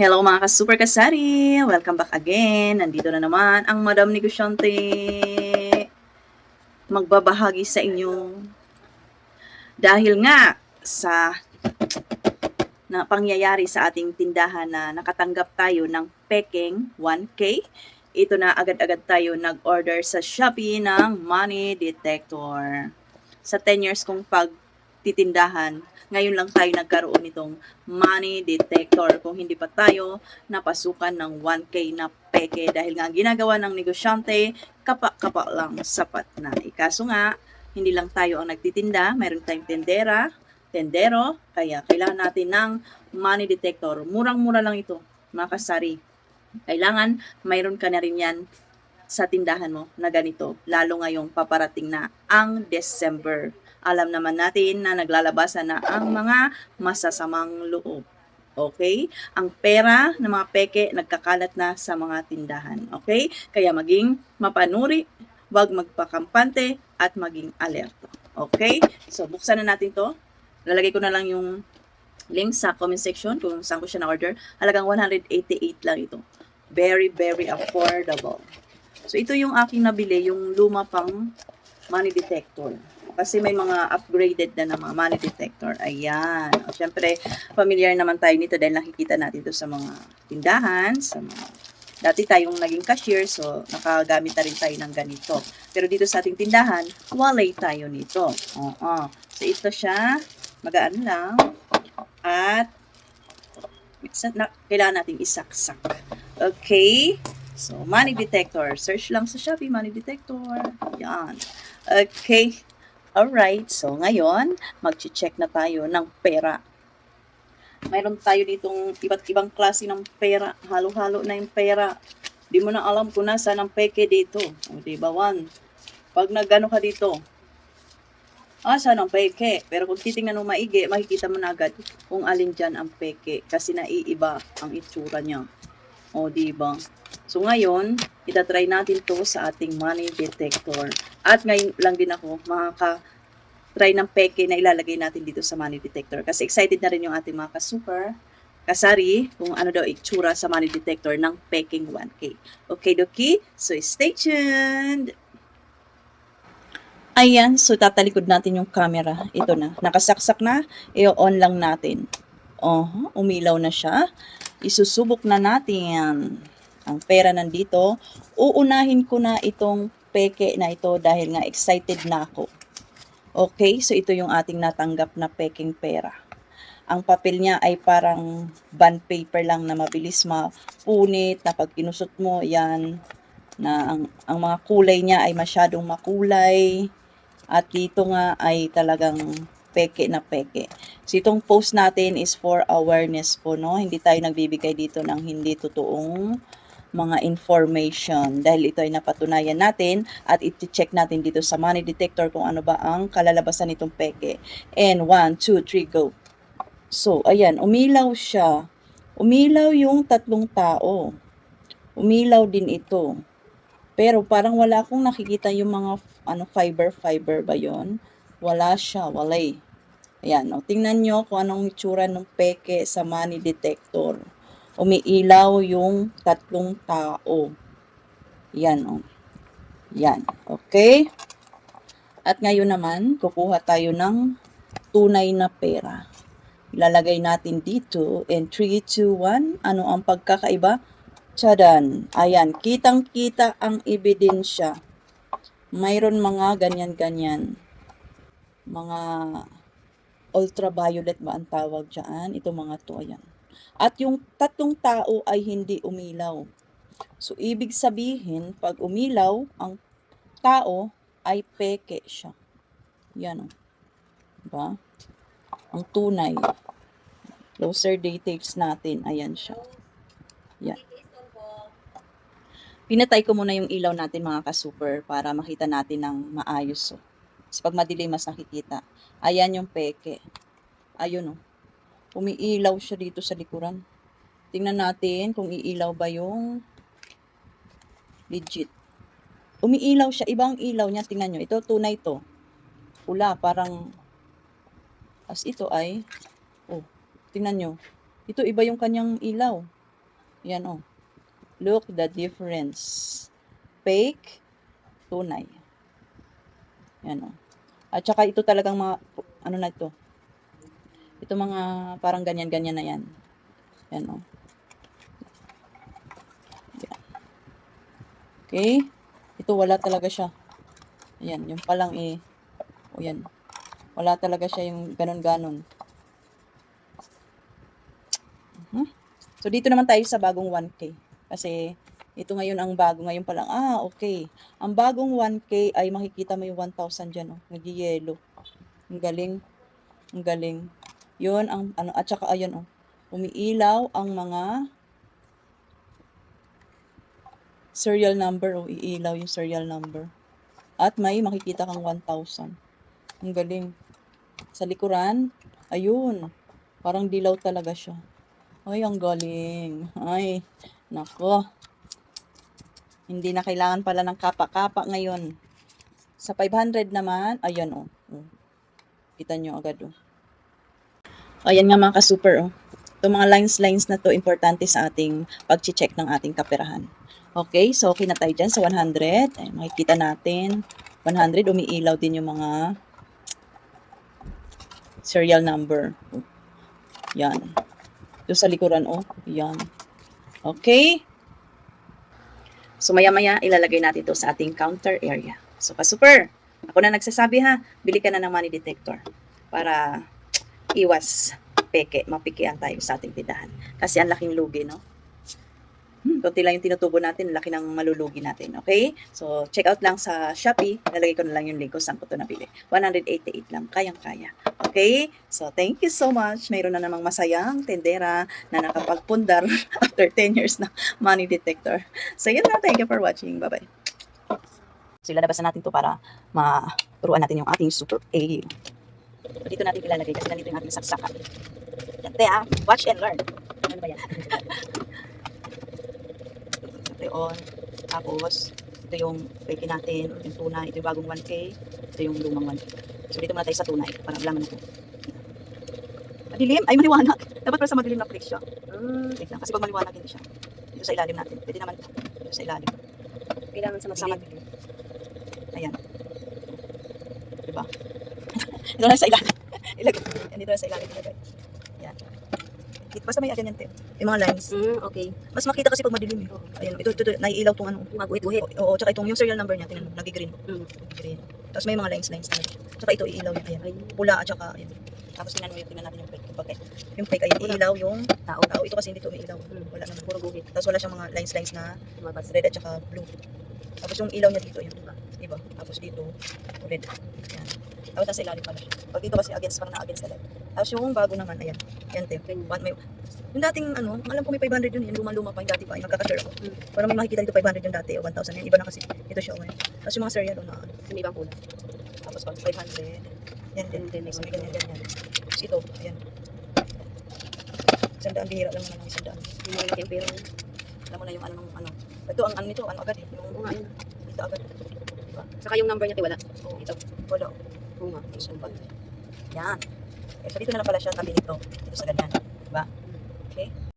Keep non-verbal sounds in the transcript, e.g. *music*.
Hello mga ka-super kasari! Welcome back again. Nandito na naman ang Madam Negosyante. Magbabahagi sa inyo. Dahil nga sa na pangyayari sa ating tindahan na nakatanggap tayo ng peking 1K, ito na agad-agad tayo nag-order sa Shopee ng money detector. Sa 10 years kong pagtitindahan, ngayon lang tayo nagkaroon nitong money detector kung hindi pa tayo napasukan ng 1K na peke dahil nga ginagawa ng negosyante kapa-kapa lang sapat na. Ikaso nga, hindi lang tayo ang nagtitinda, mayroon tayong tendera, tendero, kaya kailangan natin ng money detector. Murang-mura lang ito, mga kasari. Kailangan mayroon ka na rin yan sa tindahan mo na ganito, lalo ngayong paparating na ang December. Alam naman natin na naglalabasan na ang mga masasamang loob. Okay? Ang pera ng mga peke nagkakalat na sa mga tindahan. Okay? Kaya maging mapanuri, wag magpakampante, at maging alerto. Okay? So, buksan na natin to. Lalagay ko na lang yung link sa comment section kung saan ko siya na-order. Halagang 188 lang ito. Very, very affordable. So, ito yung aking nabili, yung luma pang money detector. Kasi may mga upgraded na ng mga money detector. Ayan. O, syempre, familiar naman tayo nito dahil nakikita natin ito sa mga tindahan, sa mga Dati tayong naging cashier, so nakagamit na rin tayo ng ganito. Pero dito sa ating tindahan, walay tayo nito. Oo. So ito siya, magaan lang. At na, kailangan nating isaksak. Okay? So, money detector. Search lang sa Shopee, money detector. Yan. Okay. Alright. So, ngayon, mag-check na tayo ng pera. Mayroon tayo ditong iba't ibang klase ng pera. Halo-halo na yung pera. Di mo na alam kung nasa ng peke dito. O, di ba, one? Pag nagano ka dito, saan ang peke? Pero kung titingnan mo maigi, makikita mo na agad kung alin dyan ang peke. Kasi naiiba ang itsura niya. O, di ba? So, ngayon, itatry natin to sa ating money detector. At ngayon lang din ako makaka-try ng peke na ilalagay natin dito sa money detector. Kasi excited na rin yung ating mga ka-super kasari kung ano daw itsura sa money detector ng peking 1K. Okay, Doki? So, stay tuned! Ayan, so tatalikod natin yung camera. Ito na, nakasaksak na, i-on lang natin. Oh, umilaw na siya. Isusubok na natin ang pera nandito. Uunahin ko na itong peke na ito dahil nga excited na ako. Okay, so ito yung ating natanggap na peking pera. Ang papel niya ay parang bond paper lang na mabilis mapunit na pag kinusot mo, yan, na ang, ang mga kulay niya ay masyadong makulay. At dito nga ay talagang peke na peke. So itong post natin is for awareness po, no? Hindi tayo nagbibigay dito ng hindi totoong mga information dahil ito ay napatunayan natin at i-check natin dito sa money detector kung ano ba ang kalalabasan nitong peke. And 1, 2, 3, go. So, ayan, umilaw siya. Umilaw yung tatlong tao. Umilaw din ito. Pero parang wala akong nakikita yung mga ano fiber fiber ba yon? Wala siya, walay. Ayan, o, tingnan nyo kung anong itsura ng peke sa money detector. Umiilaw yung tatlong tao. Yan, o. Yan, okay? At ngayon naman, kukuha tayo ng tunay na pera. Ilalagay natin dito. And 3, 2, 1. Ano ang pagkakaiba? Tsadan. Ayan, kitang-kita ang ebidensya. Mayroon mga ganyan-ganyan. Mga ultraviolet ba ang tawag dyan? Ito mga to, ayan. At yung tatlong tao ay hindi umilaw. So, ibig sabihin, pag umilaw, ang tao ay peke siya. Yan o. Diba? Ang tunay. Closer details natin. Ayan siya. Yan. Pinatay ko muna yung ilaw natin mga ka-super para makita natin ng maayos. Oh. Kasi pag madilim mas nakikita. Ayan yung peke. Ayun oh. Umiilaw siya dito sa likuran. Tingnan natin kung iilaw ba yung legit. Umiilaw siya. Ibang ilaw niya. Tingnan nyo. Ito tunay to. Pula. Parang as ito ay oh, tingnan nyo. Ito iba yung kanyang ilaw. Yan oh. Look the difference. Fake, tunay. Yan oh. At saka ito talagang mga, ano na ito? Ito mga parang ganyan-ganyan na yan. Yan oh. Yan. Okay. Ito wala talaga siya. Ayan, yung palang eh. O yan. Wala talaga siya yung ganon-ganon. Mhm. So, dito naman tayo sa bagong 1K. Kasi, ito ngayon ang bago. Ngayon pa lang, ah, okay. Ang bagong 1K ay makikita mo yung 1,000 dyan, oh. Nag-yellow. Ang galing. Ang galing. Yun, ang, ano, at saka, ayun, oh. Umiilaw ang mga serial number, oh. Iilaw yung serial number. At may makikita kang 1,000. Ang galing. Sa likuran, ayun. Parang dilaw talaga siya. Ay, ang galing. Ay, nako. Hindi na kailangan pala ng kapa-kapa ngayon. Sa 500 naman, ayan oh. oh. Kita nyo agad oh. Ayan nga mga ka-super oh. Itong mga lines-lines na to importante sa ating pag-check ng ating kaperahan. Okay, so okay na tayo dyan sa 100. Ay, makikita natin. 100, umiilaw din yung mga serial number. Oh. Yan. Doon sa likuran, oh. Yan. Okay. So, maya-maya, ilalagay natin ito sa ating counter area. So, ka-super, ako na nagsasabi ha, bili ka na ng money detector para iwas peke, mapikian tayo sa ating tindahan. Kasi ang laking lugi, no? Hmm, konti lang yung tinutubo natin, laki ng malulugi natin, okay? So, check out lang sa Shopee, nalagay ko na lang yung link kung saan ko ito nabili. 188 lang, kayang-kaya. Okay? So, thank you so much. Mayroon na namang masayang tendera na nakapagpundar *laughs* after 10 years na money detector. So, yun na. Thank you for watching. Bye-bye. So, ilalabasan natin to para maturuan natin yung ating super A. Dito natin ilalagay kasi ganito yung ating saksakan. Yan, te ah. Watch and learn. Ano ba yan? *laughs* ito yun. Tapos, ito yung fake natin, yung tunay, ito yung bagong 1K, ito yung lumang 1K. So, dito muna tayo sa tunay, para malaman natin. Madilim? Ay, maliwanag. Dapat pala sa madilim na place siya. Mm, Wait lang, kasi pag maliwanag hindi siya. Dito sa ilalim natin. Pwede naman dito sa ilalim. kailangan sa madilim. Ayan. Diba? Ito na sa ilalim. Ilagay. Dito na sa ilalim ilagay. Yan. Dito, basta may ganyan, te. Yung mga lines. Mm, okay. Mas makita kasi pag madilim eh. Ayan, ito, ito, ito, naiilaw tong ano. Maguhit-guhit. Oo, tsaka itong yung serial number niya, tingnan mo, nag-green. Mm. Green. Tapos may mga lines, lines talaga. Tsaka ito, iilaw niya. Ayan. Ay, Pula at tsaka, ayan. Tapos tingnan mo yung tingnan natin yung fake. Fake. Yung fake, ayan, iilaw yung tao. tao. Ito kasi hindi ito umiilaw. Mm. Wala naman. Puro guhit. Tapos wala siyang mga lines, lines na Lumabas. red at saka blue. Tapos yung ilaw niya dito, yun, diba? Diba? Tapos dito, red. Yan. Tapos nasa ilalim pala siya. Pag dito kasi against, parang na-against na light. Tapos yung bago naman, ayan. Yan, te. One, may, yung dating, ano, alam ko may 500 yun, yung luma-luma pa, yung dati pa, yung nagkaka-share ako. Mm. Parang may makikita dito 500 yung dati, o 1,000 yan. Iba na kasi, ito siya, ngayon. Tapos yung mga serial, na, ano, May ibang kulay. tapos pag 500, yan din. Yan Tapos may ganyan, ganyan. Tapos ito, ayan. Isandaan, bihira lang naman ng isandaan. Yung mga laki ang pera. Alam mo na yung ano, ano. Ito, ang ano nito, ano agad eh. Yung, yun. dito agad. Saka yung number niya, wala. Oo. Ito. Wala. Oo nga. Isang bag. Yan. Eh, so dito na lang pala siya tabi nito. Dito sa ganyan. Diba? Okay?